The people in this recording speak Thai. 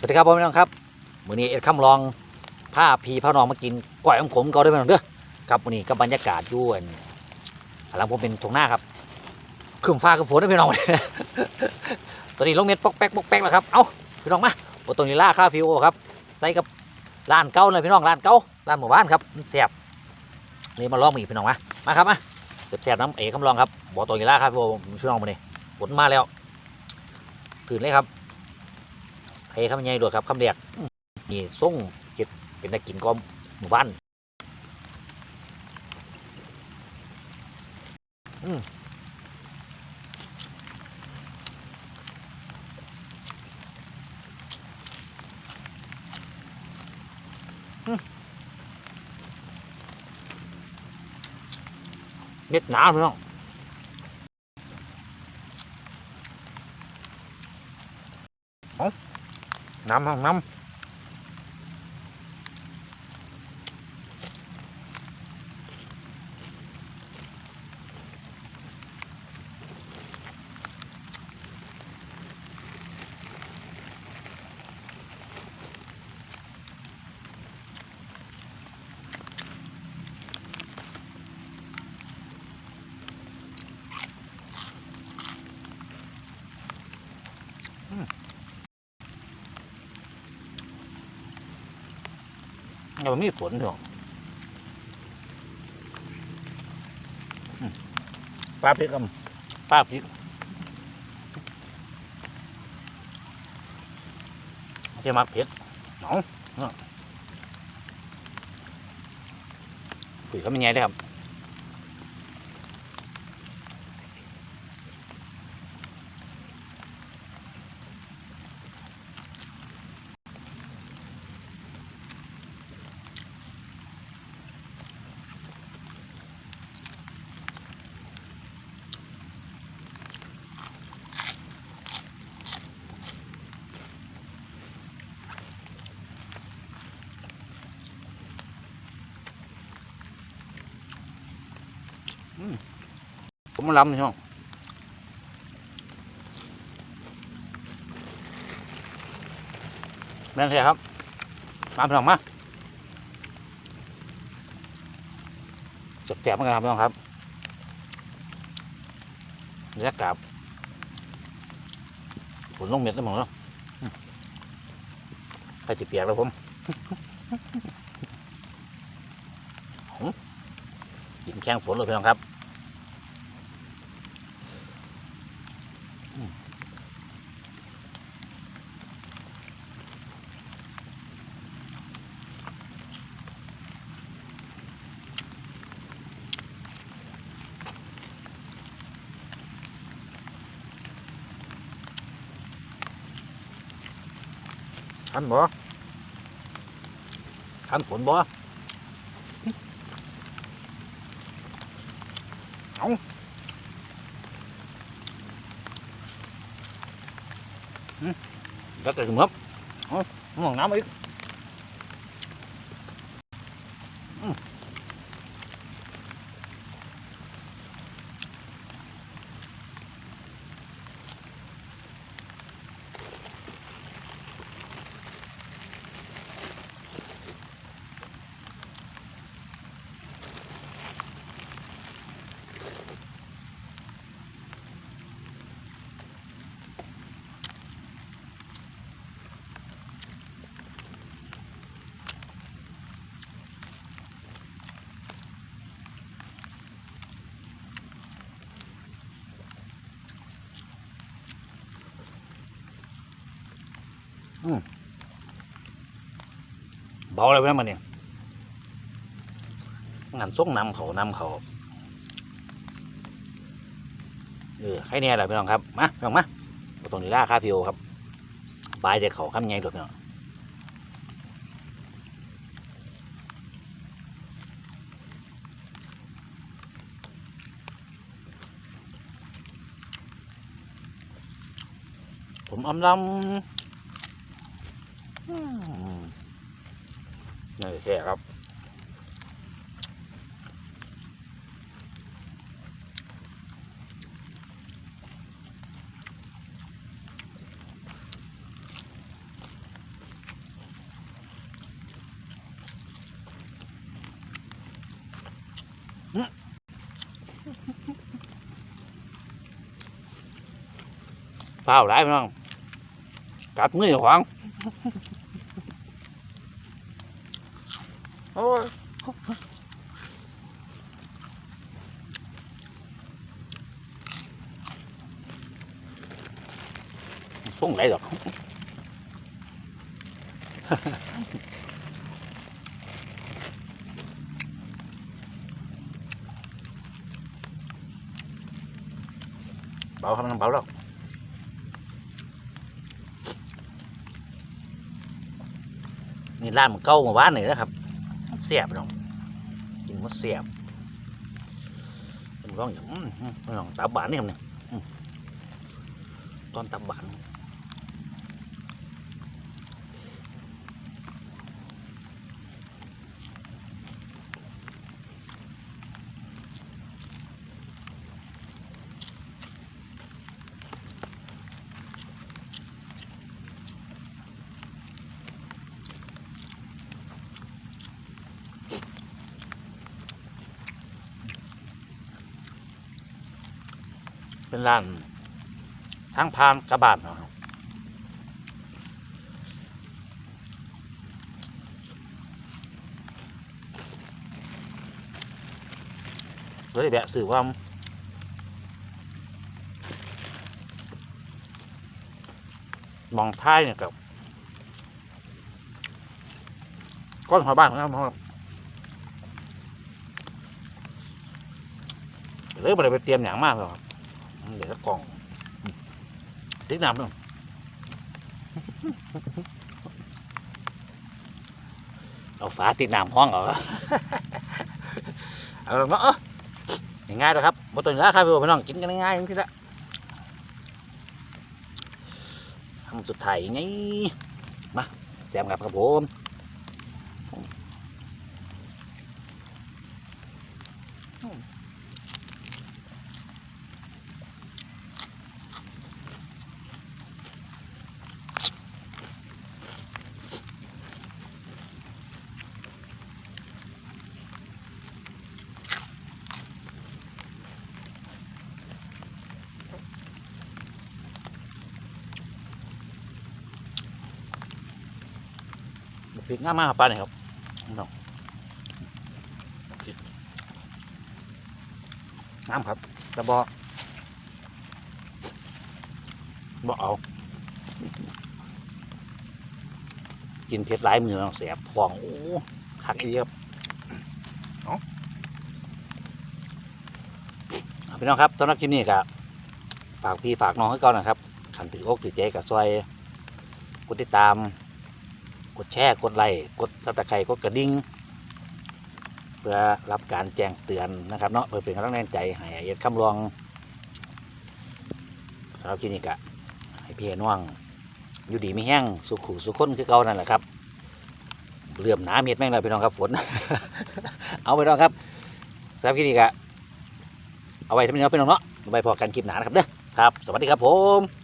สวัสดีครับพ่อแม่พี่น้องครับมื้อนี้เอ็ดคำลองผ้าพีพาน้องมากินก้อยของผมเก่าด้วยพี่น้องเด้อครับมื้อนี้กับบรรยากาศอยู่นหลังผมเป็นทงหน้าครับขึ้นฟ้าขึ้นฝนนะพี่น้องตอนนี้ลงเม็ดปอกแป๊กปอกแป๊กแล้วครับเอ้าพี่น้องมาโอตรงนี้ล่าคาฟิโอครับใส่กับร้านเก่าเลยพี่น้องร้านเก่าร้านหมู่บ้านครับมันแซ่บนี่มาลองมาอีกพี่น้องมามาครับมาแซ่บน้ำเอ๋คำลองครับบอกตรงนี้ล่าคาฟิโอพี่น้องมาเนี่ฝนมาแล้วถืนเลยครับ เฮ้คำใหญ่ด้วยครับคำเรียกนี่ส่งเก็ดเป็นนักกินก็หมู่บ้านอืมอืมเม็ดหนาพี่น้อง น้ำห้องน้ำ เราไมีฝนเถอกปลาพริกกับปลาพริกจะมักเผ็ดหนองคุยเขาเป็นไงได้ครับ ผมมาลำนี่ช่องแม่นใช่ครับ มาพี่น้องมาจับแจกมากันครับพี่น้องครับบรรยากาศฝนลงเม็ดแล้วมั้งเนาะใครจะเปียกแล้วผมหืมกินแข้งฝนเลยพี่น้องครับ ทันบ่ทันฝนบ่เอาอืมแล้วแต่สมมติเอามองน้ำอีกอืมเบาเลยพี่น้องมันเนี่ยงานส่งนำเขานำเขาเออให้แน่แหละพี่น้องครับมาพี่น้องมาเอาตรงนี้ล่าคาฟิโอครับบายจะเขาข้ามไงตัวพี่น้องผมอำลำอืม นี่แช่ครับเปล่าได้ไหมครับกัดมือหวัง วนี่ร้านมันเก่าหมู่บ้านนี่นะครับมัน เสียบน้องกินมันเสียบเป็นร้องอย่างอืมอืมน้องตับบานนี่ครับเนี่ยตอนตับบาน เป็นร้านทางพานกระบาดเนาะเลยแบะสื่อว่ามองท้ายเนี่ยกับก้อนหัวบ้านของเราครับเลยไม่ได้ไปเตรียมอย่างมากหรอกครับ เดี๋ยวจะกล่องติ๊กน้ำหนึ่งเอาฝาติดน้ำห้องเหรอเอาลงเนาะง่ายๆนะครับบ่ต้องยากครับพี่น้องกินกันง่ายๆที่ละทำสุดท้ายไงมาแจมกับครับผม พริกง่ายมากครับป้าเนี่ยครับน้องพริกน้ำครับแต่บอบ่เอา กินเผ็ดหลายมือแล้วแสบทองโอ้หักอีครับเอาพี่น้องครับสำหรับคลิปนี้ครับฝากพี่ฝากน้องให้ก่อนนะครับขันถืออกถือใจกับซอยกดติดตาม กดแชร์ กดไลค์ กดซับสไครต์กดกระดิ่ง เพื่อรับการแจ้งเตือนนะครับเนาะเพื่อเป็นกำลังแรงใจให้เอ็ดคำรองสำหรับคลินิกอะให้พี่น้องอยู่ดีไม่แห้งสุขุสุขคนคือเก่านั่นแหละครับเลื่อมหนาเม็ดแม่งเลยพี่น้องครับฝน เอาไปน้องครับสำหรับคลินิกอะเอาไว้ทำไมเนาะพี่น้องเนาะไว้พอกันคลิปหนานะครับเด้อครับ สวัสดีครับผม